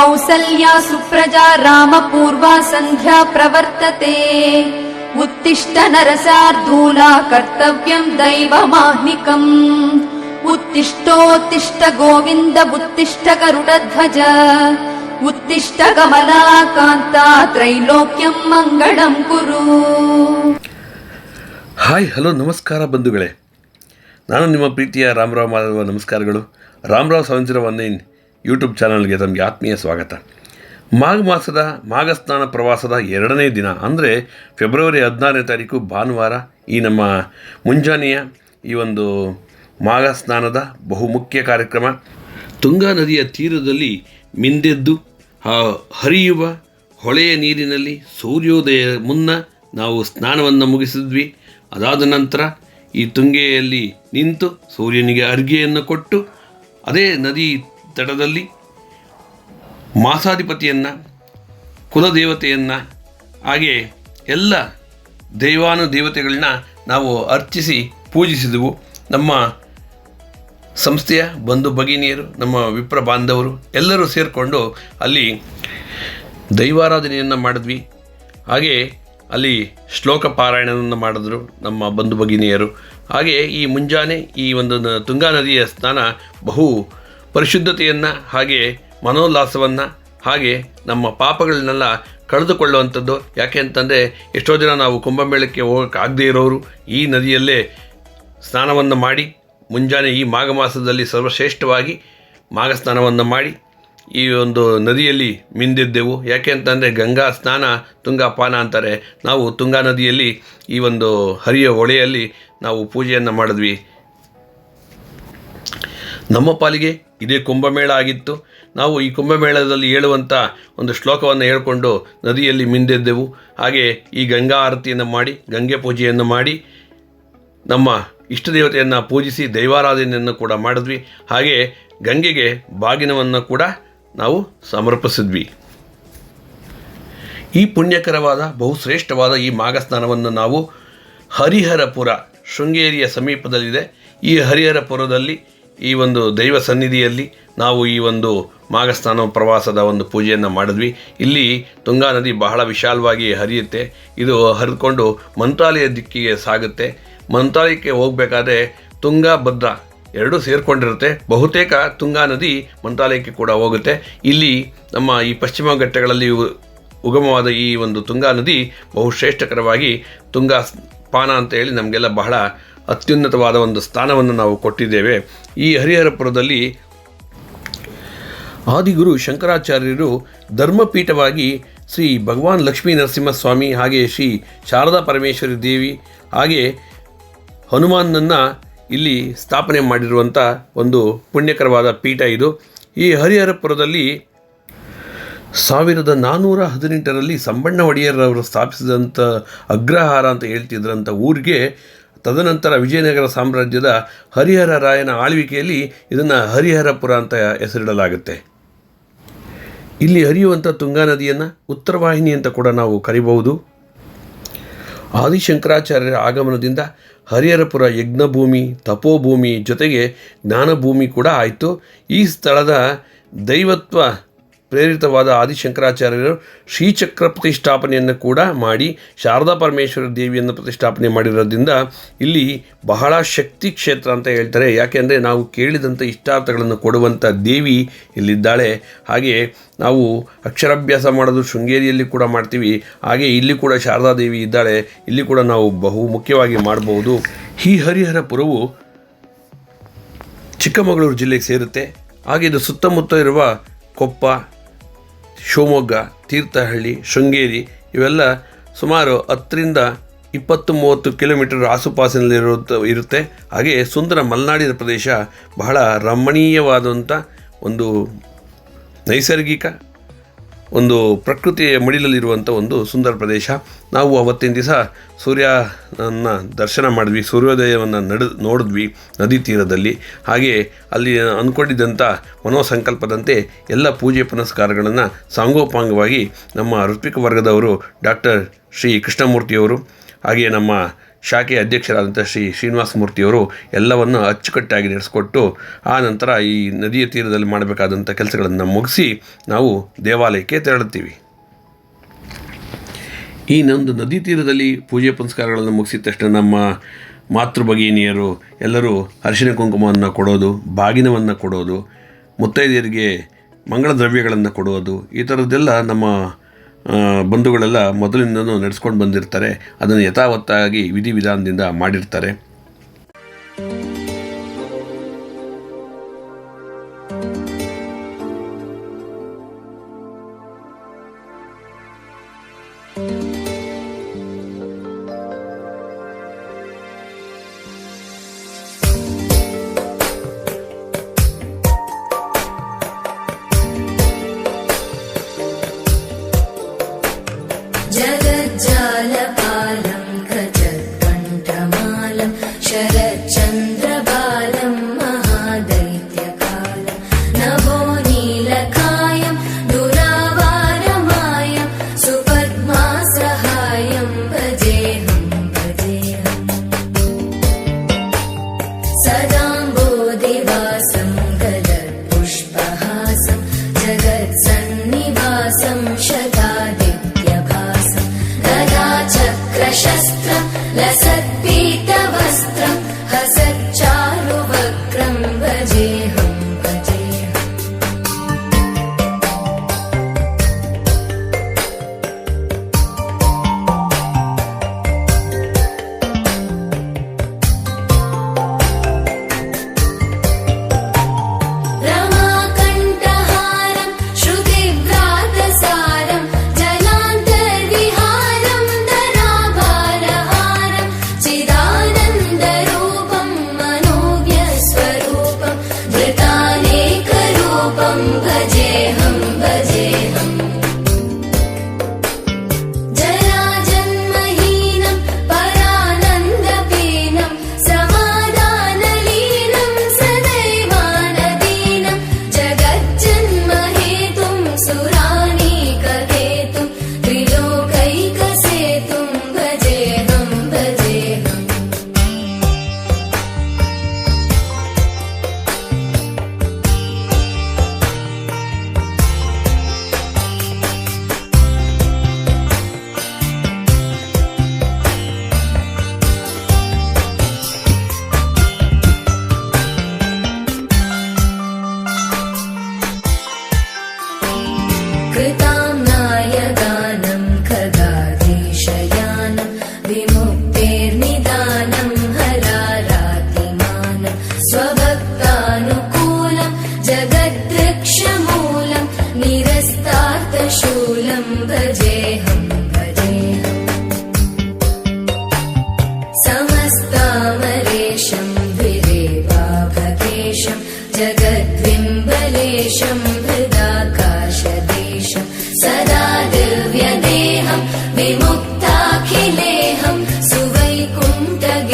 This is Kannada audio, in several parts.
कौसल्या सुप्रजा रामपूर्वा सन्ध्या प्रवर्तते उत्तिष्ठ नरसार्धूला कर्तव्यम् दैवमाह्निकम् उत्तिष्ठोत्तिष्ठ गोविन्द उत्तिष्ठ गरुडध्वज उत्तिष्ठ कमलाकान्ता त्रैलोक्यम् मङ्गलम् कुरु ಹಾಯ್ ಹಲೋ ನಮಸ್ಕಾರ ಬಂಧುಗಳೇ ನಾನು ನಿಮ್ಮ ಪ್ರೀತಿಯ ರಾಮರಾವ್ ಮಾಧವ ನಮಸ್ಕಾರಗಳು Ramarao seven zero one nine YouTube ಚಾನಲ್ಗೆ ತಮಗೆ ಆತ್ಮೀಯ ಸ್ವಾಗತ. ಮಾಘ ಮಾಸದ ಮಾಘಸ್ನಾನ ಪ್ರವಾಸದ ಎರಡನೇ ದಿನ ಅಂದರೆ ಫೆಬ್ರವರಿ ಹದಿನಾರನೇ ತಾರೀಕು ಭಾನುವಾರ ಈ ನಮ್ಮ ಮುಂಜಾನೆಯ ಈ ಒಂದು ಮಾಘ ಸ್ನಾನದ ಬಹುಮುಖ್ಯ ಕಾರ್ಯಕ್ರಮ. ತುಂಗಾ ನದಿಯ ತೀರದಲ್ಲಿ ಮಿಂದೆದ್ದು ಹರಿಯುವ ಹೊಳೆಯ ನೀರಿನಲ್ಲಿ ಸೂರ್ಯೋದಯ ಮುನ್ನ ನಾವು ಸ್ನಾನವನ್ನು ಮುಗಿಸಿದ್ವಿ. ಅದಾದ ನಂತರ ಈ ತುಂಗೆಯಲ್ಲಿ ನಿಂತು ಸೂರ್ಯನಿಗೆ ಅರ್ಗೆಯನ್ನು ಕೊಟ್ಟು, ಅದೇ ನದಿ ತಟದಲ್ಲಿ ಮಾಸಾಧಿಪತಿಯನ್ನು, ಕುಲದೇವತೆಯನ್ನು, ಹಾಗೆ ಎಲ್ಲ ದೈವಾನುದೇವತೆಗಳನ್ನ ನಾವು ಅರ್ಚಿಸಿ ಪೂಜಿಸಿದೆವು. ನಮ್ಮ ಸಂಸ್ಥೆಯ ಬಂಧು ಭಗಿನಿಯರು, ನಮ್ಮ ವಿಪ್ರ ಬಾಂಧವರು ಎಲ್ಲರೂ ಸೇರಿಕೊಂಡು ಅಲ್ಲಿ ದೈವಾರಾಧನೆಯನ್ನು ಮಾಡಿದ್ವಿ. ಹಾಗೆ ಅಲ್ಲಿ ಶ್ಲೋಕ ಪಾರಾಯಣವನ್ನು ಮಾಡಿದ್ರು ನಮ್ಮ ಬಂಧು ಭಗಿನಿಯರು. ಹಾಗೆ ಈ ಮುಂಜಾನೆ ಈ ಒಂದು ತುಂಗಾ ನದಿಯ ಸ್ನಾನ ಬಹು ಪರಿಶುದ್ಧತೆಯನ್ನು ಹಾಗೆ ಮನೋಲ್ಲಾಸವನ್ನು ಹಾಗೆ ನಮ್ಮ ಪಾಪಗಳನ್ನೆಲ್ಲ ಕಳೆದುಕೊಳ್ಳುವಂಥದ್ದು. ಯಾಕೆ ಅಂತಂದರೆ, ಎಷ್ಟೋ ಜನ ನಾವು ಕುಂಭಮೇಳಕ್ಕೆ ಹೋಗೋಕ್ಕಾಗದೇ ಇರೋರು ಈ ನದಿಯಲ್ಲೇ ಸ್ನಾನವನ್ನು ಮಾಡಿ, ಮುಂಜಾನೆ ಈ ಮಾಘ ಮಾಸದಲ್ಲಿ ಸರ್ವಶ್ರೇಷ್ಠವಾಗಿ ಮಾಘ ಸ್ನಾನವನ್ನು ಮಾಡಿ ಈ ಒಂದು ನದಿಯಲ್ಲಿ ಮಿಂದಿದ್ದೆವು. ಯಾಕೆ ಅಂತಂದರೆ, ಗಂಗಾ ಸ್ನಾನ ತುಂಗಾ ಪಾನ ಅಂತಾರೆ. ನಾವು ತುಂಗಾ ನದಿಯಲ್ಲಿ ಈ ಒಂದು ಹರಿಯ ಹೊಳೆಯಲ್ಲಿ ನಾವು ಪೂಜೆಯನ್ನು ಮಾಡಿದ್ವಿ. ನಮ್ಮ ಪಾಲಿಗೆ ಇದೇ ಕುಂಭಮೇಳ ಆಗಿತ್ತು. ನಾವು ಈ ಕುಂಭಮೇಳದಲ್ಲಿ ಹೇಳುವಂಥ ಒಂದು ಶ್ಲೋಕವನ್ನು ಹೇಳಿಕೊಂಡು ನದಿಯಲ್ಲಿ ಮಿಂದೆದ್ದೆವು. ಹಾಗೆ ಈ ಗಂಗಾ ಆರತಿಯನ್ನು ಮಾಡಿ, ಗಂಗೆ ಪೂಜೆಯನ್ನು ಮಾಡಿ, ನಮ್ಮ ಇಷ್ಟ ದೇವತೆಯನ್ನು ಪೂಜಿಸಿ ದೈವಾರಾಧನೆಯನ್ನು ಕೂಡ ಮಾಡಿದ್ವಿ. ಹಾಗೆ ಗಂಗೆಗೆ ಬಾಗಿನವನ್ನು ಕೂಡ ನಾವು ಸಮರ್ಪಿಸಿದ್ವಿ. ಈ ಪುಣ್ಯಕರವಾದ, ಬಹುಶ್ರೇಷ್ಠವಾದ ಈ ಮಾಘ ಸ್ನಾನವನ್ನು ನಾವು ಹರಿಹರಪುರ, ಶೃಂಗೇರಿಯ ಸಮೀಪದಲ್ಲಿದೆ. ಈ ಹರಿಹರಪುರದಲ್ಲಿ ಈ ಒಂದು ದೈವ ಸನ್ನಿಧಿಯಲ್ಲಿ ನಾವು ಈ ಒಂದು ಮಾಘ ಸ್ನಾನ ಪ್ರವಾಸದ ಒಂದು ಪೂಜೆಯನ್ನು ಮಾಡಿದ್ವಿ. ಇಲ್ಲಿ ತುಂಗಾ ನದಿ ಬಹಳ ವಿಶಾಲವಾಗಿ ಹರಿಯುತ್ತೆ. ಇದು ಹರಿದುಕೊಂಡು ಮಂತ್ರಾಲಯ ದಿಕ್ಕಿಗೆ ಸಾಗುತ್ತೆ. ಮಂತ್ರಾಲಯಕ್ಕೆ ಹೋಗಬೇಕಾದ್ರೆ ತುಂಗಾ ಭದ್ರ ಎರಡೂ ಸೇರಿಕೊಂಡಿರುತ್ತೆ. ಬಹುತೇಕ ತುಂಗಾ ನದಿ ಮಂತ್ರಾಲಯಕ್ಕೆ ಕೂಡ ಹೋಗುತ್ತೆ. ಇಲ್ಲಿ ನಮ್ಮ ಈ ಪಶ್ಚಿಮ ಘಟ್ಟಗಳಲ್ಲಿ ಉಗಮವಾದ ಈ ಒಂದು ತುಂಗಾ ನದಿ ಬಹುಶ್ರೇಷ್ಠಕರವಾಗಿ ತುಂಗಾ ಪಾನ ಅಂತ ಹೇಳಿ ನಮಗೆಲ್ಲ ಬಹಳ ಅತ್ಯುನ್ನತವಾದ ಒಂದು ಸ್ಥಾನವನ್ನು ನಾವು ಕೊಟ್ಟಿದ್ದೇವೆ. ಈ ಹರಿಹರಪುರದಲ್ಲಿ ಆದಿಗುರು ಶಂಕರಾಚಾರ್ಯರು ಧರ್ಮಪೀಠವಾಗಿ ಶ್ರೀ ಭಗವಾನ್ ಲಕ್ಷ್ಮೀ ನರಸಿಂಹಸ್ವಾಮಿ ಹಾಗೆ ಶ್ರೀ ಶಾರದಾ ಪರಮೇಶ್ವರಿ ದೇವಿ ಹಾಗೆ ಹನುಮಾನನ್ನು ಇಲ್ಲಿ ಸ್ಥಾಪನೆ ಮಾಡಿರುವಂಥ ಒಂದು ಪುಣ್ಯಕರವಾದ ಪೀಠ ಇದು. ಈ ಹರಿಹರಪುರದಲ್ಲಿ ಸಾವಿರದ ನಾನ್ನೂರ ಹದಿನೆಂಟರಲ್ಲಿ ಸಂಬಣ್ಣ ಒಡೆಯರವರು ಸ್ಥಾಪಿಸಿದಂಥ ಅಗ್ರಹಾರ ಅಂತ ಹೇಳ್ತಿದ್ರಂಥ ಊರಿಗೆ ತದನಂತರ ವಿಜಯನಗರ ಸಾಮ್ರಾಜ್ಯದ ಹರಿಹರ ರಾಯನ ಆಳ್ವಿಕೆಯಲ್ಲಿ ಇದನ್ನು ಹರಿಹರಪುರ ಅಂತ ಹೆಸರಿಡಲಾಗುತ್ತೆ. ಇಲ್ಲಿ ಹರಿಯುವಂಥ ತುಂಗಾ ನದಿಯನ್ನು ಉತ್ತರವಾಹಿನಿ ಅಂತ ಕೂಡ ನಾವು ಕರಿಬಹುದು. ಆದಿಶಂಕರಾಚಾರ್ಯರ ಆಗಮನದಿಂದ ಹರಿಹರಪುರ ಯಜ್ಞಭೂಮಿ, ತಪೋಭೂಮಿ ಜೊತೆಗೆ ಜ್ಞಾನಭೂಮಿ ಕೂಡ ಆಯಿತು. ಈ ಸ್ಥಳದ ದೈವತ್ವ ಪ್ರೇರಿತವಾದ ಆದಿಶಂಕರಾಚಾರ್ಯರು ಶ್ರೀಚಕ್ರ ಪ್ರತಿಷ್ಠಾಪನೆಯನ್ನು ಕೂಡ ಮಾಡಿ ಶಾರದಾ ಪರಮೇಶ್ವರ ದೇವಿಯನ್ನು ಪ್ರತಿಷ್ಠಾಪನೆ ಮಾಡಿರೋದ್ರಿಂದ ಇಲ್ಲಿ ಬಹಳ ಶಕ್ತಿ ಕ್ಷೇತ್ರ ಅಂತ ಹೇಳ್ತಾರೆ. ಯಾಕೆಂದರೆ ನಾವು ಕೇಳಿದಂಥ ಇಷ್ಟಾರ್ಥಗಳನ್ನು ಕೊಡುವಂಥ ದೇವಿ ಇಲ್ಲಿದ್ದಾಳೆ. ಹಾಗೆ ನಾವು ಅಕ್ಷರಾಭ್ಯಾಸ ಮಾಡೋದು ಶೃಂಗೇರಿಯಲ್ಲಿ ಕೂಡ ಮಾಡ್ತೀವಿ. ಹಾಗೆ ಇಲ್ಲಿ ಕೂಡ ಶಾರದಾ ದೇವಿ ಇದ್ದಾಳೆ. ಇಲ್ಲಿ ಕೂಡ ನಾವು ಬಹು ಮುಖ್ಯವಾಗಿ ಮಾಡಬಹುದು ಈ ಹರಿಹರಪುರವು ಚಿಕ್ಕಮಗಳೂರು ಜಿಲ್ಲೆಗೆ ಸೇರುತ್ತೆ. ಹಾಗೆ ಇದು ಸುತ್ತಮುತ್ತ ಇರುವ ಕೊಪ್ಪ ಶಿವಮೊಗ್ಗ, ತೀರ್ಥಹಳ್ಳಿ, ಶೃಂಗೇರಿ ಇವೆಲ್ಲ ಸುಮಾರು ಹತ್ತರಿಂದ ಇಪ್ಪತ್ತು ಮೂವತ್ತು ಕಿಲೋಮೀಟರ್ ಆಸುಪಾಸಿನಲ್ಲಿರೋ ಇರುತ್ತೆ. ಹಾಗೆ ಸುಂದರ ಮಲೆನಾಡಿನ ಪ್ರದೇಶ ಬಹಳ ರಮಣೀಯವಾದಂಥ ಒಂದು ನೈಸರ್ಗಿಕ ಒಂದು ಪ್ರಕೃತಿಯ ಮಡಿಲಲ್ಲಿರುವಂಥ ಒಂದು ಸುಂದರ ಪ್ರದೇಶ. ನಾವು ಅವತ್ತಿನ ದಿವಸ ಸೂರ್ಯನ ದರ್ಶನ ಮಾಡಿದ್ವಿ, ಸೂರ್ಯೋದಯವನ್ನು ನಡೆ, ನೋಡಿದ್ವಿ ನದಿ ತೀರದಲ್ಲಿ. ಹಾಗೆ ಅಲ್ಲಿ ಅಂದ್ಕೊಂಡಿದ್ದಂಥ ಮನೋಸಂಕಲ್ಪದಂತೆ ಎಲ್ಲ ಪೂಜೆ ಪುನಸ್ಕಾರಗಳನ್ನು ಸಾಂಗೋಪಾಂಗವಾಗಿ ನಮ್ಮ ಋತ್ವಿಕ ವರ್ಗದವರು ಡಾಕ್ಟರ್ ಶ್ರೀ ಕೃಷ್ಣಮೂರ್ತಿಯವರು ಹಾಗೆ ನಮ್ಮ ಶಾಖೆಯ ಅಧ್ಯಕ್ಷರಾದಂಥ ಶ್ರೀ ಶ್ರೀನಿವಾಸ ಮೂರ್ತಿಯವರು ಎಲ್ಲವನ್ನು ಅಚ್ಚುಕಟ್ಟಾಗಿ ನಡೆಸಿಕೊಟ್ಟು, ಆ ನಂತರ ಈ ನದಿಯ ತೀರದಲ್ಲಿ ಮಾಡಬೇಕಾದಂಥ ಕೆಲಸಗಳನ್ನು ಮುಗಿಸಿ ನಾವು ದೇವಾಲಯಕ್ಕೆ ತೆರಳುತ್ತೀವಿ. ಈ ನಂದು ನದಿ ತೀರದಲ್ಲಿ ಪೂಜೆ ಪುನಸ್ಕಾರಗಳನ್ನು ಮುಗಿಸಿದ ತಕ್ಷಣ ನಮ್ಮ ಮಾತೃ ಭಗಿನಿಯರು ಎಲ್ಲರೂ ಅರಿಶಿನ ಕುಂಕುಮವನ್ನು ಕೊಡೋದು, ಬಾಗಿನವನ್ನು ಕೊಡೋದು, ಮುತ್ತೈದೆಯರಿಗೆ ಮಂಗಳ ದ್ರವ್ಯಗಳನ್ನು ಕೊಡೋದು ಈ ಥರದ್ದೆಲ್ಲ ನಮ್ಮ ಬಂಧುಗಳೆಲ್ಲ ಮೊದಲಿಂದನೂ ನಡೆಸ್ಕೊಂಡು ಬಂದಿರ್ತಾರೆ. ಅದನ್ನು ಯಥಾವತ್ತಾಗಿ ವಿಧಿವಿಧಾನದಿಂದ ಮಾಡಿರ್ತಾರೆ.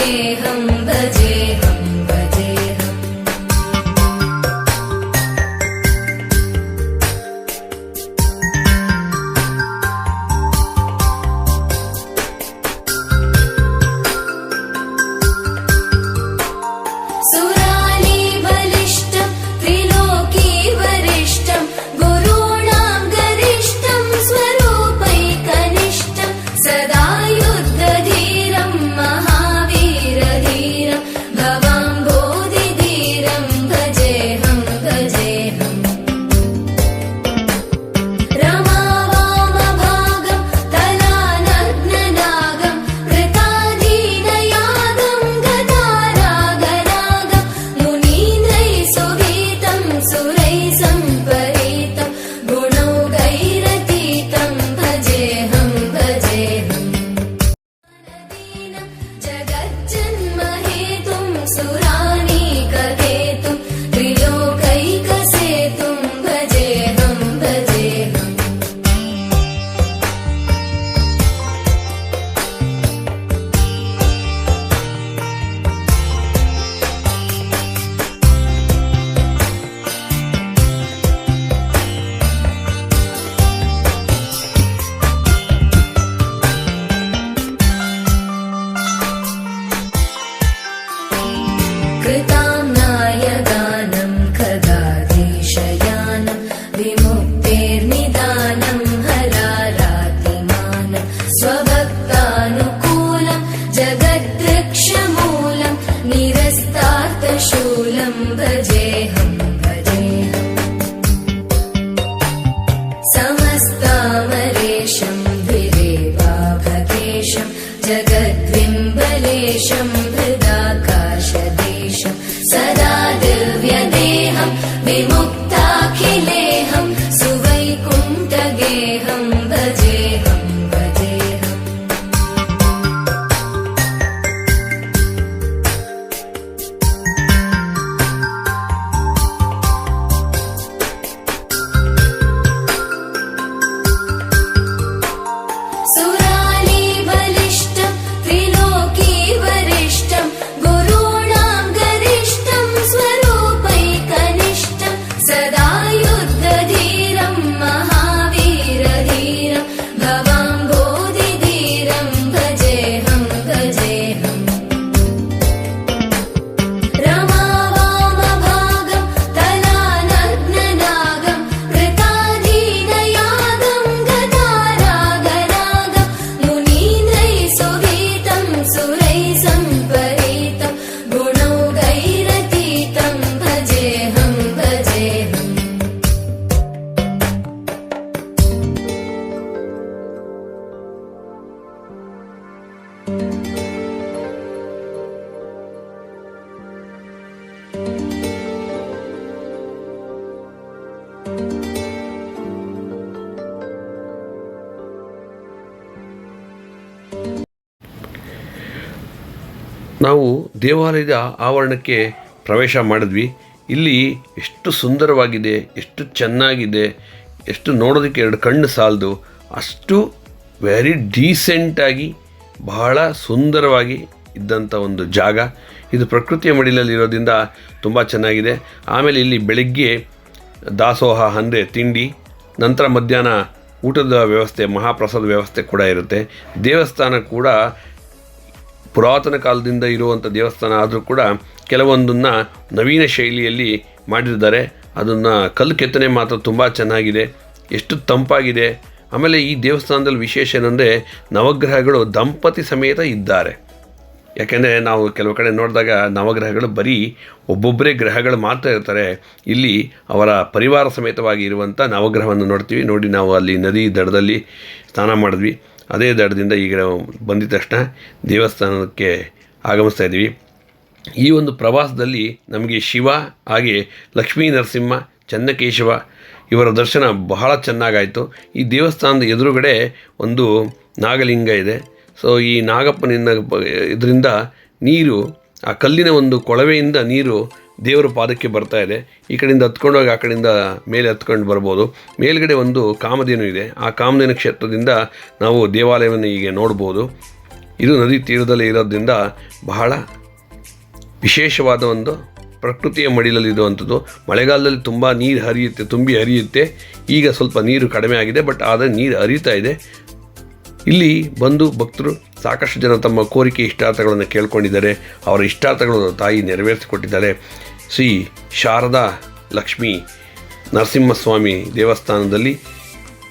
தேகம் ನಾವು ದೇವಾಲಯದ ಆವರಣಕ್ಕೆ ಪ್ರವೇಶ ಮಾಡಿದ್ವಿ. ಇಲ್ಲಿ ಎಷ್ಟು ಸುಂದರವಾಗಿದೆ, ಎಷ್ಟು ಚೆನ್ನಾಗಿದೆ, ಎಷ್ಟು ನೋಡೋದಕ್ಕೆ ಎರಡು ಕಣ್ಣು ಸಾಲದು, ಅಷ್ಟು ವೆರಿ ಡೀಸೆಂಟಾಗಿ ಬಹಳ ಸುಂದರವಾಗಿ ಇದ್ದಂಥ ಒಂದು ಜಾಗ. ಇದು ಪ್ರಕೃತಿಯ ಮಡಿಲಲ್ಲಿ ಇರೋದ್ರಿಂದ ತುಂಬ ಚೆನ್ನಾಗಿದೆ. ಆಮೇಲೆ ಇಲ್ಲಿ ಬೆಳಗ್ಗೆ ದಾಸೋಹ ಅಂದರೆ ತಿಂಡಿ, ನಂತರ ಮಧ್ಯಾಹ್ನ ಊಟದ ವ್ಯವಸ್ಥೆ, ಮಹಾಪ್ರಸಾದ ವ್ಯವಸ್ಥೆ ಕೂಡ ಇರುತ್ತೆ. ದೇವಸ್ಥಾನ ಕೂಡ ಪುರಾತನ ಕಾಲದಿಂದ ಇರುವಂಥ ದೇವಸ್ಥಾನ ಆದರೂ ಕೂಡ ಕೆಲವೊಂದನ್ನು ನವೀನ ಶೈಲಿಯಲ್ಲಿ ಮಾಡಿದ್ದಾರೆ. ಅದನ್ನು ಕಲ್ಲು ಕೆತ್ತನೆ ಮಾತ್ರ ತುಂಬ ಚೆನ್ನಾಗಿದೆ. ಎಷ್ಟು ತಂಪಾಗಿದೆ. ಆಮೇಲೆ ಈ ದೇವಸ್ಥಾನದಲ್ಲಿ ವಿಶೇಷ ಏನಂದರೆ ನವಗ್ರಹಗಳು ದಂಪತಿ ಸಮೇತ ಇದ್ದಾರೆ. ಯಾಕೆಂದರೆ ನಾವು ಕೆಲವು ಕಡೆ ನೋಡಿದಾಗ ನವಗ್ರಹಗಳು ಬರೀ ಒಬ್ಬೊಬ್ಬರೇ ಗ್ರಹಗಳು ಮಾತ್ರ ಇರ್ತಾರೆ. ಇಲ್ಲಿ ಅವರ ಪರಿವಾರ ಸಮೇತವಾಗಿ ಇರುವಂಥ ನವಗ್ರಹವನ್ನು ನೋಡ್ತೀವಿ. ನೋಡಿ ನಾವು ಅಲ್ಲಿ ನದಿ ದಡದಲ್ಲಿ ಸ್ನಾನ ಮಾಡಿದ್ವಿ. ಅದೇ ದಡದಿಂದ ಈಗ ಬಂದಿದ ತಕ್ಷಣ ದೇವಸ್ಥಾನಕ್ಕೆ ಆಗಮಿಸ್ತಾ ಇದ್ದೀವಿ. ಈ ಒಂದು ಪ್ರವಾಸದಲ್ಲಿ ನಮಗೆ ಶಿವ, ಹಾಗೆ ಲಕ್ಷ್ಮೀ ನರಸಿಂಹ, ಚನ್ನಕೇಶವ ಇವರ ದರ್ಶನ ಬಹಳ ಚೆನ್ನಾಗಾಯಿತು. ಈ ದೇವಸ್ಥಾನದ ಎದುರುಗಡೆ ಒಂದು ನಾಗಲಿಂಗ ಇದೆ. ಸೊ ಈ ನಾಗಪ್ಪನಿಂದ ಇದರಿಂದ ನೀರು, ಆ ಕಲ್ಲಿನ ಒಂದು ಕೊಳವೆಯಿಂದ ನೀರು ದೇವರ ಪಾದಕ್ಕೆ ಬರ್ತಾ ಇದೆ. ಈ ಕಡೆಯಿಂದ ಹತ್ಕೊಂಡೋಗಿ ಆ ಕಡೆಯಿಂದ ಮೇಲೆ ಹತ್ಕೊಂಡು ಬರ್ಬೋದು. ಮೇಲ್ಗಡೆ ಒಂದು ಕಾಮಧೇನು ಇದೆ. ಆ ಕಾಮಧೇನು ಕ್ಷೇತ್ರದಿಂದ ನಾವು ದೇವಾಲಯವನ್ನು ಹೀಗೆ ನೋಡ್ಬೋದು. ಇದು ನದಿ ತೀರದಲ್ಲಿ ಇರೋದ್ರಿಂದ ಬಹಳ ವಿಶೇಷವಾದ ಒಂದು ಪ್ರಕೃತಿಯ ಮಡಿಲಲ್ಲಿ ಇರುವಂಥದ್ದು. ಮಳೆಗಾಲದಲ್ಲಿ ತುಂಬ ನೀರು ಹರಿಯುತ್ತೆ, ತುಂಬಿ ಹರಿಯುತ್ತೆ. ಈಗ ಸ್ವಲ್ಪ ನೀರು ಕಡಿಮೆ ಆಗಿದೆ, ಬಟ್ ಆದರೆ ನೀರು ಹರಿತಾ ಇದೆ. ಇಲ್ಲಿ ಬಂದು ಭಕ್ತರು ಸಾಕಷ್ಟು ಜನ ತಮ್ಮ ಕೋರಿಕೆ ಇಷ್ಟಾರ್ಥಗಳನ್ನು ಕೇಳ್ಕೊಂಡಿದ್ದಾರೆ. ಅವರ ಇಷ್ಟಾರ್ಥಗಳನ್ನು ತಾಯಿ ನೆರವೇರಿಸಿಕೊಟ್ಟಿದ್ದಾರೆ. ಶ್ರೀ ಶಾರದಾ ಲಕ್ಷ್ಮೀ ನರಸಿಂಹಸ್ವಾಮಿ ದೇವಸ್ಥಾನದಲ್ಲಿ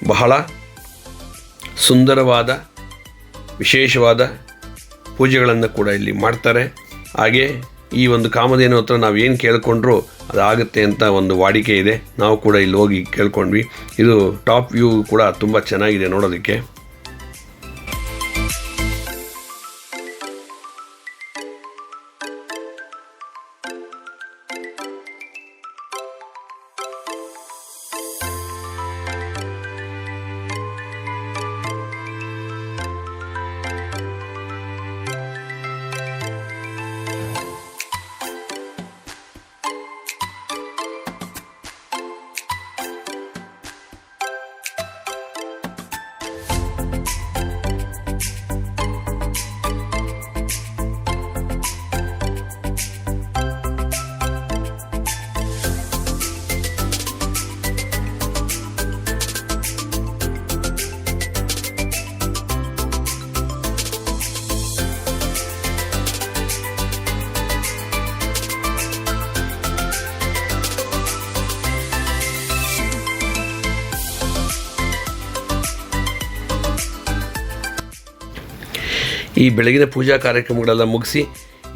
ಬಹಳ ಸುಂದರವಾದ, ವಿಶೇಷವಾದ ಪೂಜೆಗಳನ್ನು ಕೂಡ ಇಲ್ಲಿ ಮಾಡ್ತಾರೆ. ಹಾಗೆ ಈ ಒಂದು ಕಾಮಧೇನು ಹತ್ರ ನಾವು ಏನು ಕೇಳ್ಕೊಂಡ್ರೂ ಅದಾಗುತ್ತೆ ಅಂತ ಒಂದು ವಾಡಿಕೆ ಇದೆ. ನಾವು ಕೂಡ ಇಲ್ಲಿ ಹೋಗಿ ಕೇಳ್ಕೊಂಡ್ವಿ. ಇದು ಟಾಪ್ ವ್ಯೂ ಕೂಡ ತುಂಬ ಚೆನ್ನಾಗಿದೆ ನೋಡೋದಕ್ಕೆ. ಈ ಬೆಳಗಿನ ಪೂಜಾ ಕಾರ್ಯಕ್ರಮಗಳೆಲ್ಲ ಮುಗಿಸಿ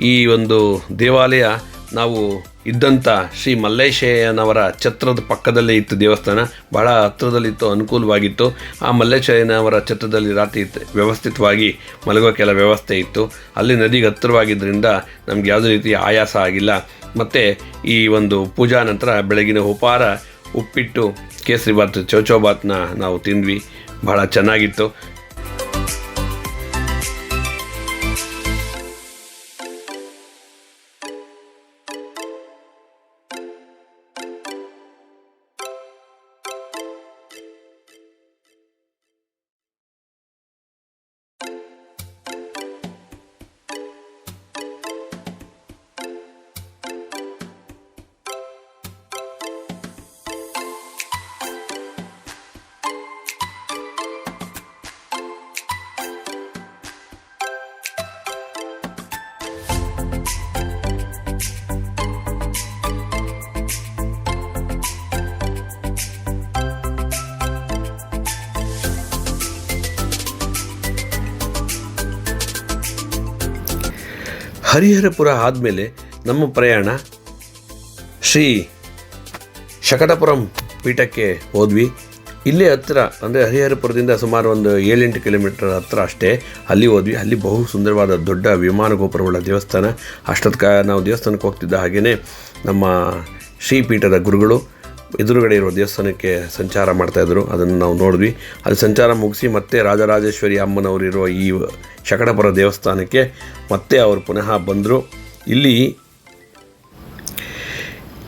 ಈ ಒಂದು ದೇವಾಲಯ ನಾವು ಇದ್ದಂಥ ಶ್ರೀ ಮಲ್ಲೇಶಯ್ಯನವರ ಛತ್ರದ ಪಕ್ಕದಲ್ಲೇ ಇತ್ತು ದೇವಸ್ಥಾನ. ಬಹಳ ಹತ್ತಿರದಲ್ಲಿತ್ತು ಅನುಕೂಲವಾಗಿತ್ತು. ಆ ಮಲ್ಲೇಶಯ್ಯನವರ ಛತ್ರದಲ್ಲಿ ರಾತ್ರಿ ವ್ಯವಸ್ಥಿತವಾಗಿ ಮಲಗೋಕ್ಕೆಲ್ಲ ವ್ಯವಸ್ಥೆ ಇತ್ತು. ಅಲ್ಲಿ ನದಿಗೆ ಹತ್ತಿರವಾಗಿದ್ದರಿಂದ ನಮ್ಗೆ ಯಾವುದೇ ರೀತಿ ಆಯಾಸ ಆಗಿಲ್ಲ. ಮತ್ತು ಈ ಒಂದು ಪೂಜಾ ನಂತರ ಬೆಳಗಿನ ಉಪಹಾರ ಉಪ್ಪಿಟ್ಟು ಕೇಸರಿ ಬಾತ್ ಚೌಚೌ ಬಾತ್ನ ನಾವು ತಿಂದ್ವಿ. ಬಹಳ ಚೆನ್ನಾಗಿತ್ತು. ಹರಿಹರಪುರ ಆದಮೇಲೆ ನಮ್ಮ ಪ್ರಯಾಣ ಶ್ರೀ ಶಕಟಪುರಂ ಪೀಠಕ್ಕೆ ಹೋದ್ವಿ. ಇಲ್ಲೇ ಹತ್ತಿರ ಅಂದರೆ ಹರಿಹರಪುರದಿಂದ ಸುಮಾರು ಒಂದು ಏಳೆಂಟು ಕಿಲೋಮೀಟರ್ ಹತ್ರ ಅಷ್ಟೇ ಅಲ್ಲಿ ಹೋದ್ವಿ. ಅಲ್ಲಿ ಬಹು ಸುಂದರವಾದ ದೊಡ್ಡ ವಿಮಾನ ಗೋಪುರವುಳ್ಳ ದೇವಸ್ಥಾನ. ಅಷ್ಟೊತ್ಕ ನಾವು ದೇವಸ್ಥಾನಕ್ಕೆ ಹೋಗ್ತಿದ್ದ ಹಾಗೆಯೇ ನಮ್ಮ ಶ್ರೀಪೀಠದ ಗುರುಗಳು ಎದುರುಗಡೆ ಇರೋ ದೇವಸ್ಥಾನಕ್ಕೆ ಸಂಚಾರ ಮಾಡ್ತಾಯಿದ್ರು ಅದನ್ನು ನಾವು ನೋಡಿದ್ವಿ. ಅಲ್ಲಿ ಸಂಚಾರ ಮುಗಿಸಿ ಮತ್ತೆ ರಾಜರಾಜೇಶ್ವರಿ ಅಮ್ಮನವರಿರುವ ಈ ಶಕಟಪುರ ದೇವಸ್ಥಾನಕ್ಕೆ ಮತ್ತೆ ಅವರು ಪುನಃ ಬಂದರು. ಇಲ್ಲಿ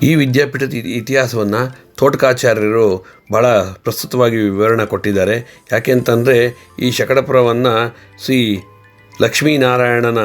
ಈ ವಿದ್ಯಾಪೀಠದ ಇತಿ- ಇತಿಹಾಸವನ್ನು ತೋಟಕಾಚಾರ್ಯರು ಭಾಳ ಪ್ರಸ್ತುತವಾಗಿ ವಿವರಣೆ ಕೊಟ್ಟಿದ್ದಾರೆ. ಯಾಕೆಂತಂದರೆ ಈ ಶಕಟಪುರವನ್ನು ಶ್ರೀ ಲಕ್ಷ್ಮೀನಾರಾಯಣನ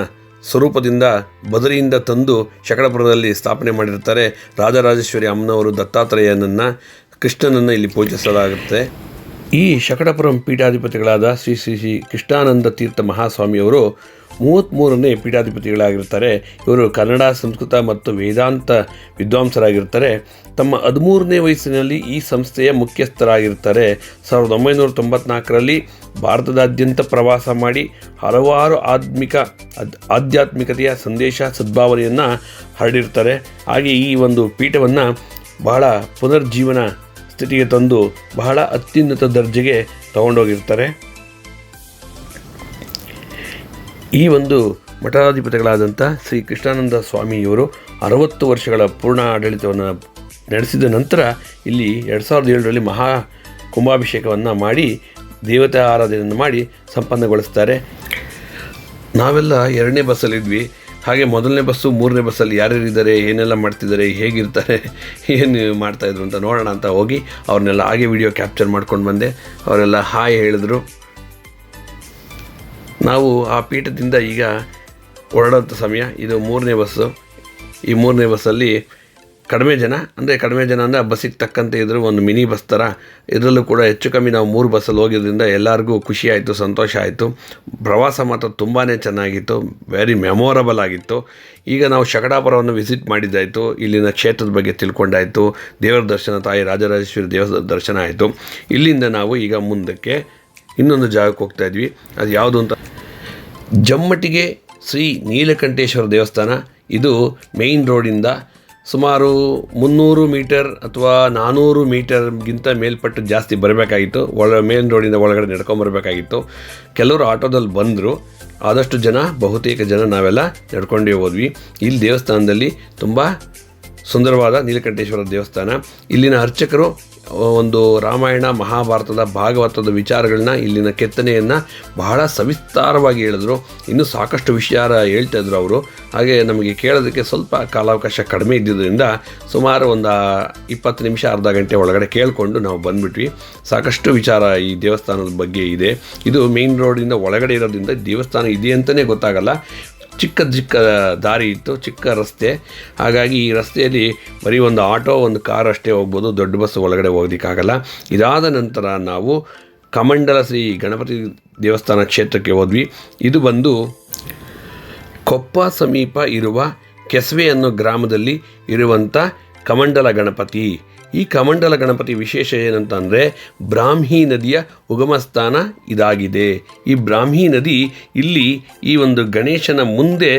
ಸ್ವರೂಪದಿಂದ ಬದರಿಯಿಂದ ತಂದು ಶಕಡಪುರದಲ್ಲಿ ಸ್ಥಾಪನೆ ಮಾಡಿರ್ತಾರೆ ರಾಜರಾಜೇಶ್ವರಿ ಅಮ್ಮನವರು ದತ್ತಾತ್ರೇಯನನ್ನು, ಕೃಷ್ಣನನ್ನು ಇಲ್ಲಿ ಪೂಜಿಸಲಾಗುತ್ತೆ. ಈ ಶಕಡಪುರಂ ಪೀಠಾಧಿಪತಿಗಳಾದ ಶ್ರೀ ಶ್ರೀ ಶ್ರೀ ಕೃಷ್ಣಾನಂದ ತೀರ್ಥ ಮಹಾಸ್ವಾಮಿಯವರು ಮೂವತ್ತ್ಮೂರನೇ ಪೀಠಾಧಿಪತಿಗಳಾಗಿರ್ತಾರೆ ಇವರು ಕನ್ನಡ, ಸಂಸ್ಕೃತ ಮತ್ತು ವೇದಾಂತ ವಿದ್ವಾಂಸರಾಗಿರ್ತಾರೆ ತಮ್ಮ ಹದಿಮೂರನೇ ವಯಸ್ಸಿನಲ್ಲಿ ಈ ಸಂಸ್ಥೆಯ ಮುಖ್ಯಸ್ಥರಾಗಿರ್ತಾರೆ ಸಾವಿರದ ಒಂಬೈನೂರ ತೊಂಬತ್ನಾಲ್ಕರಲ್ಲಿ ಭಾರತದಾದ್ಯಂತ ಪ್ರವಾಸ ಮಾಡಿ ಹಲವಾರು ಆಧ್ಮಿಕ ಆಧ್ಯಾತ್ಮಿಕತೆಯ ಸಂದೇಶ, ಸದ್ಭಾವನೆಯನ್ನು ಹರಡಿರ್ತಾರೆ ಹಾಗೆ ಈ ಒಂದು ಪೀಠವನ್ನು ಬಹಳ ಪುನರ್ಜೀವನ ಸ್ಥಿತಿಗೆ ತಂದು ಬಹಳ ಅತ್ಯುನ್ನತ ದರ್ಜೆಗೆ ತಗೊಂಡೋಗಿರ್ತಾರೆ ಈ ಒಂದು ಮಠಾಧಿಪತಿಗಳಾದಂಥ ಶ್ರೀ ಕೃಷ್ಣಾನಂದ ಸ್ವಾಮಿಯವರು ಅರವತ್ತು ವರ್ಷಗಳ ಪೂರ್ಣ ಆಡಳಿತವನ್ನು ನಡೆಸಿದ ನಂತರ ಇಲ್ಲಿ ಎರಡು ಸಾವಿರದ ಏಳರಲ್ಲಿ ಮಹಾ ಕುಂಭಾಭಿಷೇಕವನ್ನು ಮಾಡಿ ದೇವತಾ ಆರಾಧನೆಯನ್ನು ಮಾಡಿ ಸಂಪನ್ನಗೊಳಿಸ್ತಾರೆ. ನಾವೆಲ್ಲ ಎರಡನೇ ಬಸ್ಸಲ್ಲಿದ್ವಿ. ಹಾಗೆ ಮೊದಲನೇ ಬಸ್ಸು ಮೂರನೇ ಬಸ್ಸಲ್ಲಿ ಯಾರ್ಯಾರಿದ್ದಾರೆ, ಏನೆಲ್ಲ ಮಾಡ್ತಿದ್ದಾರೆ, ಹೇಗಿರ್ತಾರೆ, ಏನು ಮಾಡ್ತಾಯಿದ್ರು ಅಂತ ನೋಡೋಣ ಅಂತ ಹೋಗಿ ಅವ್ರನ್ನೆಲ್ಲ ಹಾಗೆ ವಿಡಿಯೋ ಕ್ಯಾಪ್ಚರ್ ಮಾಡ್ಕೊಂಡು ಬಂದೆ. ಅವರೆಲ್ಲ ಹಾಯ್ ಹೇಳಿದ್ರು. ನಾವು ಆ ಪೀಠದಿಂದ ಈಗ ಹೊರಡೋಂಥ ಸಮಯ. ಇದು ಮೂರನೇ ಬಸ್ಸು. ಈ ಮೂರನೇ ಬಸ್ಸಲ್ಲಿ ಕಡಿಮೆ ಜನ, ಅಂದರೆ ಕಡಿಮೆ ಜನ ಅಂದರೆ ಆ ಬಸ್ಸಿಗೆ ತಕ್ಕಂತೆ ಇದ್ದರು ಒಂದು ಮಿನಿ ಬಸ್ ಥರ. ಇದರಲ್ಲೂ ಕೂಡ ಹೆಚ್ಚು ಕಮ್ಮಿ ನಾವು ಮೂರು ಬಸ್ಸಲ್ಲಿ ಹೋಗಿದ್ದರಿಂದ ಎಲ್ಲರಿಗೂ ಖುಷಿ ಆಯಿತು, ಸಂತೋಷ ಆಯಿತು. ಪ್ರವಾಸ ಮಾತ್ರ ತುಂಬಾ ಚೆನ್ನಾಗಿತ್ತು ವೆರಿ ಮೆಮೊರಬಲ್ ಆಗಿತ್ತು. ಈಗ ನಾವು ಶಕಟಾಪುರವನ್ನು ವಿಸಿಟ್ ಮಾಡಿದ್ದಾಯಿತು. ಇಲ್ಲಿನ ಕ್ಷೇತ್ರದ ಬಗ್ಗೆ ತಿಳ್ಕೊಂಡಾಯಿತು. ದೇವರ ದರ್ಶನ ತಾಯಿ ರಾಜರಾಜೇಶ್ವರಿ ದೇವರ ದರ್ಶನ ಆಯಿತು. ಇಲ್ಲಿಂದ ನಾವು ಈಗ ಮುಂದಕ್ಕೆ ಇನ್ನೊಂದು ಜಾಗಕ್ಕೆ ಹೋಗ್ತಾ ಇದ್ವಿ. ಅದು ಯಾವುದು ಅಂತ? ಜಮ್ಮಟಿಗೆ ಶ್ರೀ ನೀಲಕಂಠೇಶ್ವರ ದೇವಸ್ಥಾನ. ಇದು ಮೇಯ್ನ್ ರೋಡಿಂದ ಸುಮಾರು ಮುನ್ನೂರು ಮೀಟರ್ ಅಥವಾ ನಾನ್ನೂರು ಮೀಟರ್ಗಿಂತ ಮೇಲ್ಪಟ್ಟು ಜಾಸ್ತಿ ಬರಬೇಕಾಗಿತ್ತು. ಒಳ ಮೇನ್ ರೋಡಿಂದ ಒಳಗಡೆ ನಡ್ಕೊಂಬರ್ಬೇಕಾಗಿತ್ತು ಕೆಲವರು ಆಟೋದಲ್ಲಿ ಬಂದರು. ಆದಷ್ಟು ಜನ, ಬಹುತೇಕ ಜನ ನಾವೆಲ್ಲ ನಡ್ಕೊಂಡೇ ಹೋದ್ವಿ. ಇಲ್ಲಿ ದೇವಸ್ಥಾನದಲ್ಲಿ ತುಂಬ ಸುಂದರವಾದ ನೀಲಕಂಠೇಶ್ವರ ದೇವಸ್ಥಾನ. ಇಲ್ಲಿನ ಅರ್ಚಕರು ಒಂದು ರಾಮಾಯಣ ಮಹಾಭಾರತದ ಭಾಗವತದ ವಿಚಾರಗಳನ್ನ ಇಲ್ಲಿನ ಕೆತ್ತನೆಯನ್ನು ಬಹಳ ಸವಿಸ್ತಾರವಾಗಿ ಹೇಳಿದ್ರು. ಇನ್ನೂ ಸಾಕಷ್ಟು ವಿಚಾರ ಹೇಳ್ತಾ ಇದ್ರು ಅವರು. ಹಾಗೆ ನಮಗೆ ಕೇಳೋದಕ್ಕೆ ಸ್ವಲ್ಪ ಕಾಲಾವಕಾಶ ಕಡಿಮೆ ಇದ್ದಿದ್ದರಿಂದ ಸುಮಾರು ಒಂದು ಇಪ್ಪತ್ತು ನಿಮಿಷ ಅರ್ಧ ಗಂಟೆ ಒಳಗಡೆ ಕೇಳಿಕೊಂಡು ನಾವು ಬಂದ್ಬಿಟ್ವಿ. ಸಾಕಷ್ಟು ವಿಚಾರ ಈ ದೇವಸ್ಥಾನದ ಬಗ್ಗೆ ಇದೆ. ಇದು ಮೇನ್ ರೋಡಿಂದ ಒಳಗಡೆ ಇರೋದ್ರಿಂದ ದೇವಸ್ಥಾನ ಇದೆ ಅಂತಲೇ ಗೊತ್ತಾಗಲ್ಲ. ಚಿಕ್ಕ ಚಿಕ್ಕ ದಾರಿ ಇತ್ತು, ಚಿಕ್ಕ ರಸ್ತೆ. ಹಾಗಾಗಿ ಈ ರಸ್ತೆಯಲ್ಲಿ ಬರೀ ಒಂದು ಆಟೋ, ಒಂದು ಕಾರ್ ಅಷ್ಟೇ ಹೋಗ್ಬೋದು, ದೊಡ್ಡ ಬಸ್ ಒಳಗಡೆ ಹೋಗೋದಕ್ಕಾಗಲ್ಲ. ಇದಾದ ನಂತರ ನಾವು ಕಮಂಡಲ ಶ್ರೀ ಗಣಪತಿ ದೇವಸ್ಥಾನ ಕ್ಷೇತ್ರಕ್ಕೆ ಹೋದ್ವಿ. ಇದು ಬಂದು ಕೊಪ್ಪ ಸಮೀಪ ಇರುವ ಕೆಸವೆ ಅನ್ನೋ ಗ್ರಾಮದಲ್ಲಿ ಇರುವಂಥ ಕಮಂಡಲ ಗಣಪತಿ. ಈ ಕಮಂಡಲ ಗಣಪತಿ ವಿಶೇಷ ಏನಂತಂದರೆ ಬ್ರಾಹ್ಮಿ ನದಿಯ ಉಗಮಸ್ಥಾನ ಇದಾಗಿದೆ. ಈ ಬ್ರಾಹ್ಮಿ ನದಿ ಇಲ್ಲಿ ಈ ಒಂದು ಗಣೇಶನ ಮುಂದೆ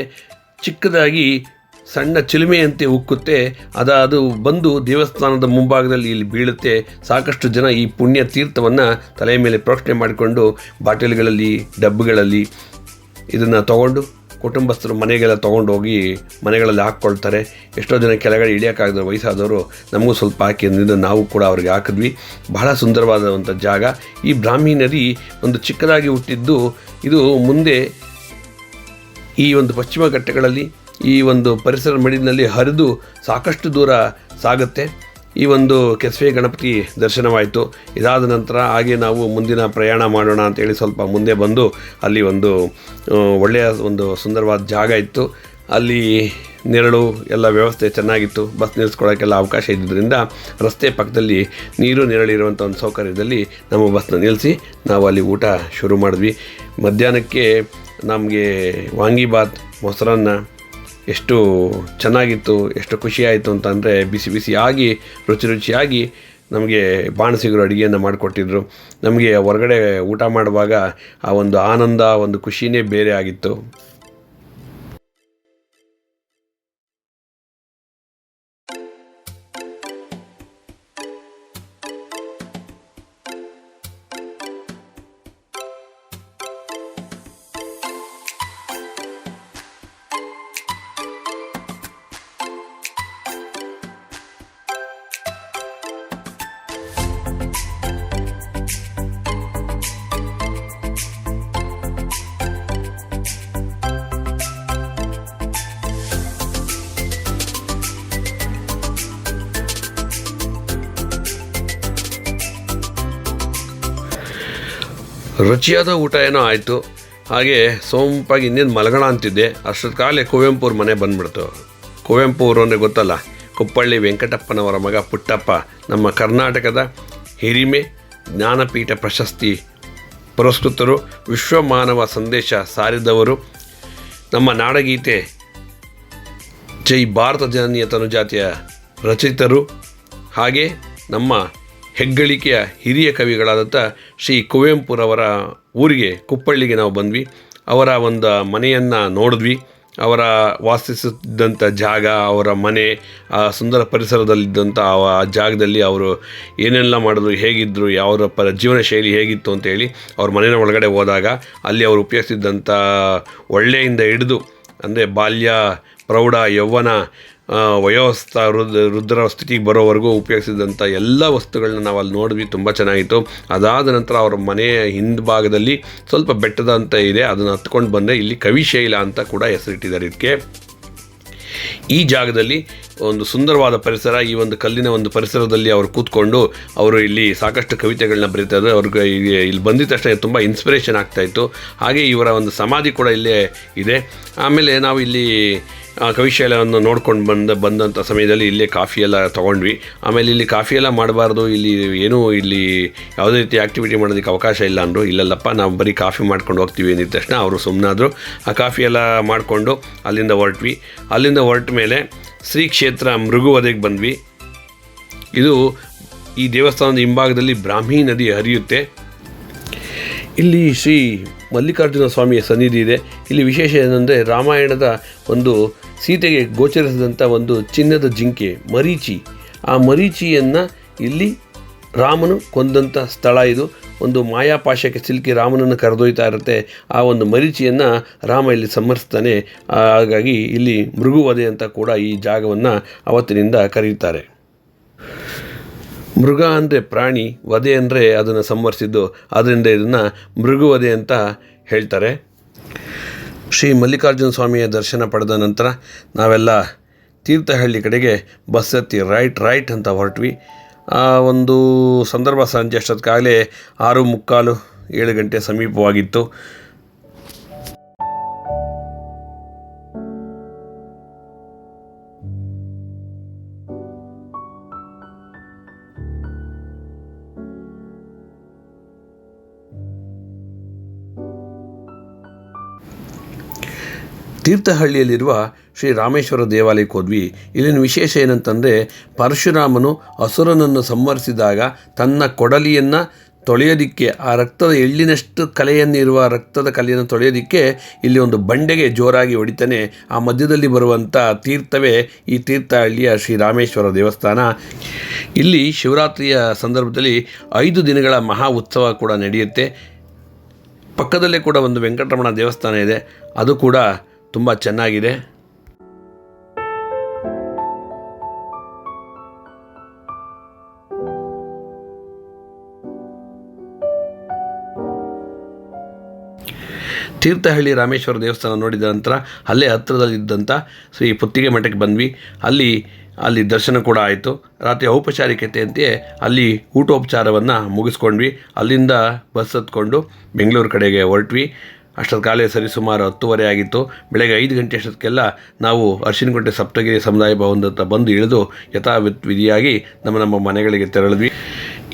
ಚಿಕ್ಕದಾಗಿ ಸಣ್ಣ ಚಿಲುಮೆಯಂತೆ ಉಕ್ಕುತ್ತೆ. ಅದ ಅದು ಬಂದು ದೇವಸ್ಥಾನದ ಮುಂಭಾಗದಲ್ಲಿ ಇಲ್ಲಿ ಬೀಳುತ್ತೆ. ಸಾಕಷ್ಟು ಜನ ಈ ಪುಣ್ಯ ತೀರ್ಥವನ್ನು ತಲೆಯ ಮೇಲೆ ಪ್ರೋಕ್ಷಣೆ ಮಾಡಿಕೊಂಡು ಬಾಟಲ್ಗಳಲ್ಲಿ, ಡಬ್ಬಗಳಲ್ಲಿ ಇದನ್ನು ತಗೊಂಡು ಕುಟುಂಬಸ್ಥರು ಮನೆಗೆಲ್ಲ ತೊಗೊಂಡು ಹೋಗಿ ಮನೆಗಳಲ್ಲಿ ಹಾಕ್ಕೊಳ್ತಾರೆ. ಎಷ್ಟೋ ಜನ ಕೆಳಗಡೆ ಇಳಿಯೋಕ್ಕಾಗದ ವಯಸ್ಸಾದವರು ನಮಗೂ ಸ್ವಲ್ಪ ಹಾಕಿ ಅಂದಿದ್ದು ನಾವು ಕೂಡ ಅವ್ರಿಗೆ ಹಾಕಿದ್ವಿ. ಬಹಳ ಸುಂದರವಾದಂಥ ಜಾಗ. ಈ ಬ್ರಾಹ್ಮಿ ನದಿ ಒಂದು ಚಿಕ್ಕದಾಗಿ ಹುಟ್ಟಿದ್ದು. ಇದು ಮುಂದೆ ಈ ಒಂದು ಪಶ್ಚಿಮ ಘಟ್ಟಗಳಲ್ಲಿ ಈ ಒಂದು ಪರಿಸರ ಮಡಿಲಿನಲ್ಲಿ ಹರಿದು ಸಾಕಷ್ಟು ದೂರ ಸಾಗುತ್ತೆ. ಈ ಒಂದು ಕೆಸವೆ ಗಣಪತಿ ದರ್ಶನವಾಯಿತು. ಇದಾದ ನಂತರ ಹಾಗೆ ನಾವು ಮುಂದಿನ ಪ್ರಯಾಣ ಮಾಡೋಣ ಅಂತೇಳಿ ಸ್ವಲ್ಪ ಮುಂದೆ ಬಂದು ಅಲ್ಲಿ ಒಂದು ಒಳ್ಳೆಯ ಒಂದು ಸುಂದರವಾದ ಜಾಗ ಇತ್ತು. ಅಲ್ಲಿ ನೆರಳು ಎಲ್ಲ ವ್ಯವಸ್ಥೆ ಚೆನ್ನಾಗಿತ್ತು. ಬಸ್ ನಿಲ್ಲಿಸ್ಕೊಳ್ಳೋಕ್ಕೆಲ್ಲ ಅವಕಾಶ ಇದ್ದಿದ್ದರಿಂದ ರಸ್ತೆ ಪಕ್ಕದಲ್ಲಿ ನೀರು ನೆರಳಿರುವಂಥ ಒಂದು ಸೌಕರ್ಯದಲ್ಲಿ ನಮ್ಮ ಬಸ್ನ ನಿಲ್ಲಿಸಿ ನಾವು ಅಲ್ಲಿ ಊಟ ಶುರು ಮಾಡಿದ್ವಿ. ಮಧ್ಯಾಹ್ನಕ್ಕೆ ನಮಗೆ ವಾಂಗಿಬಾತ್, ಮೊಸರನ್ನ ಎಷ್ಟು ಚೆನ್ನಾಗಿತ್ತು, ಎಷ್ಟು ಖುಷಿಯಾಯಿತು ಅಂತಂದರೆ ಬಿಸಿ ಬಿಸಿಯಾಗಿ ರುಚಿ ರುಚಿಯಾಗಿ ನಮಗೆ ಬಾಣಸಿಗರು ಅಡುಗೆಯನ್ನು ಮಾಡಿಕೊಟ್ಟಿದ್ರು. ನಮಗೆ ಹೊರಗಡೆ ಊಟ ಮಾಡುವಾಗ ಆ ಒಂದು ಆನಂದ, ಒಂದು ಖುಷಿನೇ ಬೇರೆ ಆಗಿತ್ತು. ರುಚಿಯಾದ ಊಟ ಏನೋ ಆಯಿತು. ಹಾಗೆ ಸೋಂಪಾಗಿ ಇನ್ನೇನು ಮಲಗಣ ಅಂತಿದ್ದೆ. ಅಷ್ಟೊತ್ತು ಕಾಲೇ ಕುವೆಂಪು ಅವ್ರ ಮನೆ ಬಂದ್ಬಿಡ್ತು. ಕುವೆಂಪು ಅವರು ಅಂದರೆ ಗೊತ್ತಲ್ಲ? ಕುಪ್ಪಳ್ಳಿ ವೆಂಕಟಪ್ಪನವರ ಮಗ ಪುಟ್ಟಪ್ಪ, ನಮ್ಮ ಕರ್ನಾಟಕದ ಹಿರಿಮೆ, ಜ್ಞಾನಪೀಠ ಪ್ರಶಸ್ತಿ ಪುರಸ್ಕೃತರು, ವಿಶ್ವಮಾನವ ಸಂದೇಶ ಸಾರಿದವರು. ನಮ್ಮ ನಾಡಗೀತೆ ಜೈ ಭಾರತ ಜನನೀಯ ತನುಜಾತಿಯ ರಚಿತರು. ಹಾಗೆ ನಮ್ಮ ಹೆಗ್ಗಳಿಕೆಯ ಹಿರಿಯ ಕವಿಗಳಾದಂಥ ಶ್ರೀ ಕುವೆಂಪುರವರ ಊರಿಗೆ ಕುಪ್ಪಳ್ಳಿಗೆ ನಾವು ಬಂದ್ವಿ. ಅವರ ಒಂದು ಮನೆಯನ್ನು ನೋಡಿದ್ವಿ. ಅವರ ವಾಸಿಸುತ್ತಿದ್ದಂಥ ಜಾಗ, ಅವರ ಮನೆ, ಆ ಸುಂದರ ಪರಿಸರದಲ್ಲಿದ್ದಂಥ ಆ ಜಾಗದಲ್ಲಿ ಅವರು ಏನೆಲ್ಲ ಮಾಡಿದ್ರು ಹೇಗಿದ್ದರು ಯಾವ ಪ ಜೀವನ ಶೈಲಿ ಹೇಗಿತ್ತು ಅಂತೇಳಿ ಅವ್ರ ಮನೆಯ ಒಳಗಡೆ ಹೋದಾಗ ಅಲ್ಲಿ ಅವರು ಉಪಯೋಗಿಸಿದ್ದಂಥ ಒಳ್ಳೆಯಿಂದ ಹಿಡಿದು, ಅಂದರೆ ಬಾಲ್ಯ, ಪ್ರೌಢ, ಯೌವನ ಆ, ವಯೋವಸ್ಥ ವೃದ್ಧ ವೃದ್ಧರ ಸ್ಥಿತಿಗೆ ಬರೋವರೆಗೂ ಉಪಯೋಗಿಸಿದಂಥ ಎಲ್ಲ ವಸ್ತುಗಳನ್ನ ನಾವು ಅಲ್ಲಿ ನೋಡಿದ್ವಿ ತುಂಬ ಚೆನ್ನಾಗಿತ್ತು. ಅದಾದ ನಂತರ ಅವರ ಮನೆಯ ಹಿಂದ್ಭಾಗದಲ್ಲಿ ಸ್ವಲ್ಪ ಬೆಟ್ಟದ ಅಂತ ಇದೆ ಅದನ್ನು ಹತ್ಕೊಂಡು ಬಂದರೆ ಇಲ್ಲಿ ಕವಿಶೈಲ ಅಂತ ಕೂಡ ಹೆಸರಿಟ್ಟಿದ್ದಾರೆ ಇದಕ್ಕೆ ಈ ಜಾಗದಲ್ಲಿ ಒಂದು ಸುಂದರವಾದ ಪರಿಸರ ಈ ಒಂದು ಕಲ್ಲಿನ ಒಂದು ಪರಿಸರದಲ್ಲಿ ಅವರು ಕೂತ್ಕೊಂಡು ಅವರು ಇಲ್ಲಿ ಸಾಕಷ್ಟು ಕವಿತೆಗಳನ್ನ ಬರೀತಾರೆ ಅವ್ರಿಗೆ ಇಲ್ಲಿ- ಬಂದಿದ ತಕ್ಷಣ ತುಂಬ ಇನ್ಸ್ಪಿರೇಷನ್ ಆಗ್ತಾಯಿತ್ತು ಹಾಗೆ ಇವರ ಒಂದು ಸಮಾಧಿ ಕೂಡ ಇಲ್ಲೇ ಇದೆ. ಆಮೇಲೆ ನಾವು ಇಲ್ಲಿ ಕವಿಶೈಲವನ್ನು ನೋಡ್ಕೊಂಡು ಬಂದ ಬಂದಂಥ ಸಮಯದಲ್ಲಿ ಇಲ್ಲೇ ಕಾಫಿ ಎಲ್ಲ ತೊಗೊಂಡ್ವಿ. ಆಮೇಲೆ ಇಲ್ಲಿ ಕಾಫಿ ಎಲ್ಲ ಮಾಡಬಾರ್ದು, ಇಲ್ಲಿ ಏನೂ ಇಲ್ಲಿ ಯಾವುದೇ ರೀತಿ ಆ್ಯಕ್ಟಿವಿಟಿ ಮಾಡೋದಕ್ಕೆ ಅವಕಾಶ ಇಲ್ಲ ಅಂದರು, ಇಲ್ಲಲ್ಲಪ್ಪ, ನಾವು ಬರೀ ಕಾಫಿ ಮಾಡ್ಕೊಂಡು ಹೋಗ್ತೀವಿ ಅಂದಿದ ತಕ್ಷಣ ಅವರು ಸುಮ್ಮನಾದರು ಆ ಕಾಫಿ ಎಲ್ಲ ಮಾಡಿಕೊಂಡು ಅಲ್ಲಿಂದ ಹೊರಟ್ವಿ. ಅಲ್ಲಿಂದ ಹೊರಟ ಮೇಲೆ ಶ್ರೀ ಕ್ಷೇತ್ರ ಮೃಗುವದೆಗೆ ಬಂದ್ವಿ. ಇದು ಈ ದೇವಸ್ಥಾನದ ಹಿಂಭಾಗದಲ್ಲಿ ಬ್ರಾಹ್ಮಿ ನದಿ ಹರಿಯುತ್ತೆ. ಇಲ್ಲಿ ಶ್ರೀ ಮಲ್ಲಿಕಾರ್ಜುನ ಸ್ವಾಮಿಯ ಸನ್ನಿಧಿ ಇದೆ. ಇಲ್ಲಿ ವಿಶೇಷ ಏನಂದರೆ ರಾಮಾಯಣದ ಒಂದು ಸೀತೆಗೆ ಗೋಚರಿಸಿದಂಥ ಒಂದು ಚಿನ್ನದ ಜಿಂಕೆ ಮರೀಚಿ. ಆ ಮರೀಚಿಯನ್ನು ಇಲ್ಲಿ ರಾಮನು ಕೊಂದಂಥ ಸ್ಥಳ ಇದು. ಒಂದು ಮಾಯಾಪಾಶಕ್ಕೆ ಸಿಲುಕಿ ರಾಮನನ್ನು ಕರೆದೊಯ್ತಾ ಇರುತ್ತೆ. ಆ ಒಂದು ಮರೀಚಿಯನ್ನು ರಾಮ ಇಲ್ಲಿ ಸಮರ್ಸ್ತಾನೆ. ಹಾಗಾಗಿ ಇಲ್ಲಿ ಮೃಗುವಧೆ ಅಂತ ಕೂಡ ಈ ಜಾಗವನ್ನು ಅವತ್ತಿನಿಂದ ಕರೆಯುತ್ತಾರೆ ಮೃಗ ಅಂದರೆ ಪ್ರಾಣಿ, ವಧೆ ಅಂದರೆ ಅದನ್ನು ಸಂವರಿಸಿದ್ದು. ಅದರಿಂದ ಇದನ್ನು ಮೃಗುವಧೆ ಅಂತ ಹೇಳ್ತಾರೆ. ಶ್ರೀ ಮಲ್ಲಿಕಾರ್ಜುನ ಸ್ವಾಮಿಯ ದರ್ಶನ ಪಡೆದ ನಂತರ ನಾವೆಲ್ಲ ತೀರ್ಥಹಳ್ಳಿ ಕಡೆಗೆ ಬಸ್ ಹತ್ತಿ ರೈಟ್ ರೈಟ್ ಅಂತ ಹೊರಟ್ವಿ. ಆ ಒಂದು ಸಂದರ್ಭ ಸಂಜೆ ಅಷ್ಟೊತ್ತಿಗಾಗಲೇ ಆರು ಮುಕ್ಕಾಲು ಏಳು ಗಂಟೆ ಸಮೀಪವಾಗಿತ್ತು. ತೀರ್ಥಹಳ್ಳಿಯಲ್ಲಿರುವ ಶ್ರೀ ರಾಮೇಶ್ವರ ದೇವಾಲಯಕ್ಕೆ ಹೋದ್ವಿ. ಇಲ್ಲಿನ ವಿಶೇಷ ಏನಂತಂದರೆ ಪರಶುರಾಮನು ಅಸುರನನ್ನು ಸಂಹರಿಸಿದಾಗ ತನ್ನ ಕೊಡಲಿಯನ್ನು ತೊಳೆಯೋದಿಕ್ಕೆ, ಆ ರಕ್ತದ ಎಳ್ಳಿನಷ್ಟು ಕಲೆಯನ್ನಿರುವ ರಕ್ತದ ಕಲೆಯನ್ನು ತೊಳೆಯೋದಿಕ್ಕೆ ಇಲ್ಲಿ ಒಂದು ಬಂಡೆಗೆ ಜೋರಾಗಿ ಹೊಡಿತಾನೆ. ಆ ಮಧ್ಯದಲ್ಲಿ ಬರುವಂಥ ತೀರ್ಥವೇ ಈ ತೀರ್ಥಹಳ್ಳಿಯ ಶ್ರೀ ರಾಮೇಶ್ವರ ದೇವಸ್ಥಾನ. ಇಲ್ಲಿ ಶಿವರಾತ್ರಿಯ ಸಂದರ್ಭದಲ್ಲಿ ಐದು ದಿನಗಳ ಮಹಾ ಉತ್ಸವ ಕೂಡ ನಡೆಯುತ್ತೆ. ಪಕ್ಕದಲ್ಲೇ ಕೂಡ ಒಂದು ವೆಂಕಟರಮಣ ದೇವಸ್ಥಾನ ಇದೆ. ಅದು ಕೂಡ ತುಂಬ ಚೆನ್ನಾಗಿದೆ. ತೀರ್ಥಹಳ್ಳಿ ರಾಮೇಶ್ವರ ದೇವಸ್ಥಾನ ನೋಡಿದ ನಂತರ ಅಲ್ಲೇ ಹತ್ತಿರದಲ್ಲಿದ್ದಂಥ ಶ್ರೀ ಪುತ್ತಿಗೆ ಮಠಕ್ಕೆ ಬಂದ್ವಿ. ಅಲ್ಲಿ ಅಲ್ಲಿ ದರ್ಶನ ಕೂಡ ಆಯಿತು. ರಾತ್ರಿ ಔಪಚಾರಿಕತೆಯಂತೆಯೇ ಅಲ್ಲಿ ಊಟೋಪಚಾರವನ್ನು ಮುಗಿಸ್ಕೊಂಡ್ವಿ. ಅಲ್ಲಿಂದ ಬಸ್ ಹತ್ಕೊಂಡು ಬೆಂಗಳೂರು ಕಡೆಗೆ ಹೊರಟ್ವಿ. ಅಷ್ಟೊತ್ತು ಕಾಲೇ ಸರಿ ಸುಮಾರು ಹತ್ತುವರೆ ಆಗಿತ್ತು. ಬೆಳಗ್ಗೆ ಐದು ಗಂಟೆ ಅಷ್ಟೊತ್ತಿಗೆಲ್ಲ ನಾವು ಅರ್ಶಿನಗುಂಟೆ ಸಪ್ತಗಿರಿ ಸಮುದಾಯ ಭವನದತ್ತ ಬಂದು ಇಳಿದು ಯಥಾವಿತ್ ವಿಧಿಯಾಗಿ ನಮ್ಮ ನಮ್ಮ ಮನೆಗಳಿಗೆ ತೆರಳಿದ್ವಿ.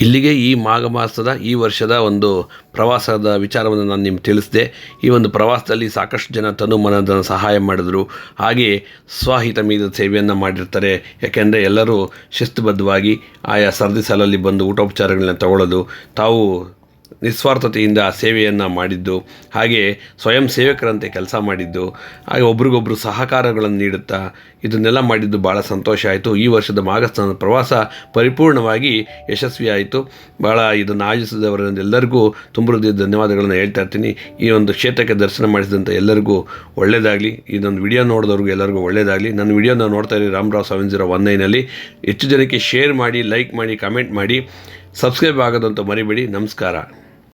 ಇಲ್ಲಿಗೆ ಈ ಮಾಘ ಮಾಸದ ಈ ವರ್ಷದ ಒಂದು ಪ್ರವಾಸದ ವಿಚಾರವನ್ನು ನಾನು ನಿಮ್ಗೆ ತಿಳಿಸಿದೆ. ಈ ಒಂದು ಪ್ರವಾಸದಲ್ಲಿ ಸಾಕಷ್ಟು ಜನ ತನು ಮನದ ಸಹಾಯ ಮಾಡಿದರು. ಹಾಗೆಯೇ ಸ್ವಹಿತ ಮೀದ ಸೇವೆಯನ್ನು ಮಾಡಿರ್ತಾರೆ. ಯಾಕೆಂದರೆ ಎಲ್ಲರೂ ಶಿಸ್ತುಬದ್ಧವಾಗಿ ಆಯಾ ಸರದಿ ಸಾಲಲ್ಲಿ ಬಂದು ಊಟೋಪಚಾರಗಳನ್ನ ತಗೊಳ್ಳೋದು ತಾವು ನಿಸ್ವಾರ್ಥತೆಯಿಂದ ಸೇವೆಯನ್ನು ಮಾಡಿದ್ದು, ಹಾಗೆ ಸ್ವಯಂ ಸೇವಕರಂತೆ ಕೆಲಸ ಮಾಡಿದ್ದು, ಹಾಗೆ ಒಬ್ರಿಗೊಬ್ರು ಸಹಕಾರಗಳನ್ನು ನೀಡುತ್ತಾ ಇದನ್ನೆಲ್ಲ ಮಾಡಿದ್ದು ಭಾಳ ಸಂತೋಷ ಆಯಿತು. ಈ ವರ್ಷದ ಮಾಗಸ್ಥಾನದ ಪ್ರವಾಸ ಪರಿಪೂರ್ಣವಾಗಿ ಯಶಸ್ವಿಯಾಯಿತು. ಭಾಳ ಇದನ್ನು ಆಯೋಜಿಸಿದವರೆಲ್ಲರಿಗೂ ತುಂಬ ಹೃದಯದ ಧನ್ಯವಾದಗಳನ್ನು ಹೇಳ್ತಾ ಇರ್ತೀನಿ. ಈ ಒಂದು ಕ್ಷೇತ್ರಕ್ಕೆ ದರ್ಶನ ಮಾಡಿಸಿದಂಥ ಎಲ್ಲರಿಗೂ ಒಳ್ಳೆಯದಾಗಲಿ. ಇದೊಂದು ವಿಡಿಯೋ ನೋಡಿದವ್ರಿಗೂ ಎಲ್ಲರಿಗೂ ಒಳ್ಳೆಯದಾಗಲಿ. ನನ್ನ ವಿಡಿಯೋನ ನೋಡ್ತಾ ಇರಿ ರಾಮರಾವ್ ಸೆವೆನ್ ಜೀರೋ ಒನ್ ನೈನಲ್ಲಿ. ಹೆಚ್ಚು ಜನಕ್ಕೆ ಶೇರ್ ಮಾಡಿ, ಲೈಕ್ ಮಾಡಿ, ಕಮೆಂಟ್ ಮಾಡಿ. ಸಬ್ಸ್ಕ್ರೈಬ್ ಆಗೋದಂತ ಮರಿಬೇಡಿ. ನಮಸ್ಕಾರ.